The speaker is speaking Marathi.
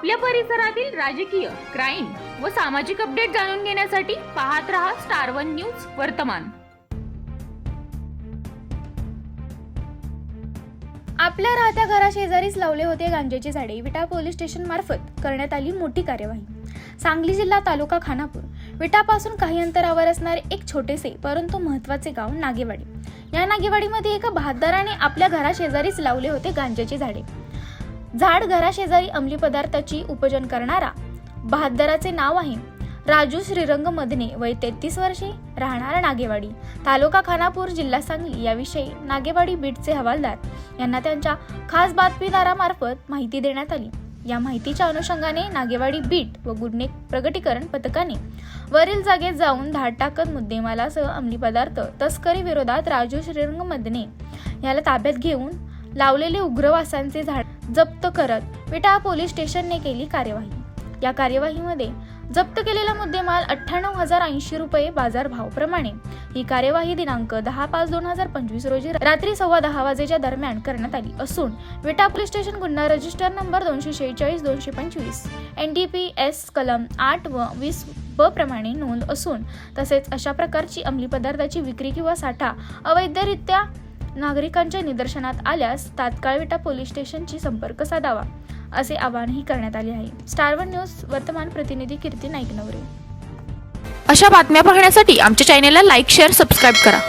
आपल्या परिसरातील राजकीय क्राईम व सामाजिक अपडेट जाणून घेण्यासाठी पाहत रहा स्टार वन न्यूज वर्तमान. आपल्या राहत्या घराशेजारीच लावले होते गांजेचे झाडे. विटा पोलीस स्टेशन मार्फत करण्यात आली मोठी कार्यवाही. सांगली जिल्हा तालुका खानापूर. विटापासून काही अंतरावर असणारे एक छोटेसे परंतु महत्त्वाचे गाव नागेवाडी. या नागेवाडीमध्ये एका बहादराने आपल्या घराशेजारीच लावले होते गांजेचे झाडे. झाड घराशेजारी अंमली पदार्थाची उपजन करणारा बहादराचे नाव आहे राजू श्रीरंग मदने वय तेहतीस वर्षे राहणार नागेवाडी तालुका खानापूर जिल्हा सांगली. याविषयी नागेवाडी बीटचे हवालदार यांना त्यांच्या खास बातमीदारामार्फत माहिती देण्यात आली. या माहितीच्या अनुषंगाने नागेवाडी बीट व गुन्हे प्रगटीकरण पथकाने वरील जागेत जाऊन धाड टाकत मुद्देमालासह अंमली पदार्थ तस्करी विरोधात राजू श्रीरंग मदने याला ताब्यात घेऊन लावलेले उग्रवासांचे झाड जप्त करत विटा पोलीस स्टेशनने केली कार्यवाही. या कार्यवाहीमध्ये जप्त केलेला मुद्देमाल अठ्ठ्याण्णव हजार ऐंशी रुपये बाजारभावाप्रमाणे ही कार्यवाही दिनांक दहा पाच दोन हजार पंचवीस रोजी रात्री सव्वा दहा वाजेच्या दरम्यान करण्यात आली असून विटा पोलीस स्टेशन गुन्हा रजिस्टर नंबर दोनशे शेहेचाळीस दोनशे पंचवीस एन डी पी एस कलम आठ व वीस ब प्रमाणे नोंद असून तसेच अशा प्रकारची अंमली पदार्थाची विक्री किंवा साठा अवैधरित्या नागरिकांच्या निदर्शनात आल्यास तात्काळ विटा पोलीस स्टेशनशी संपर्क साधावा असे आवाहनही करण्यात आले आहे. स्टार वन न्यूज वर्तमान प्रतिनिधी कीर्ती नाईक नवरे अशा बातम्या पाहण्यासाठी आमच्या चॅनेलला लाईक शेअर सबस्क्राईब करा.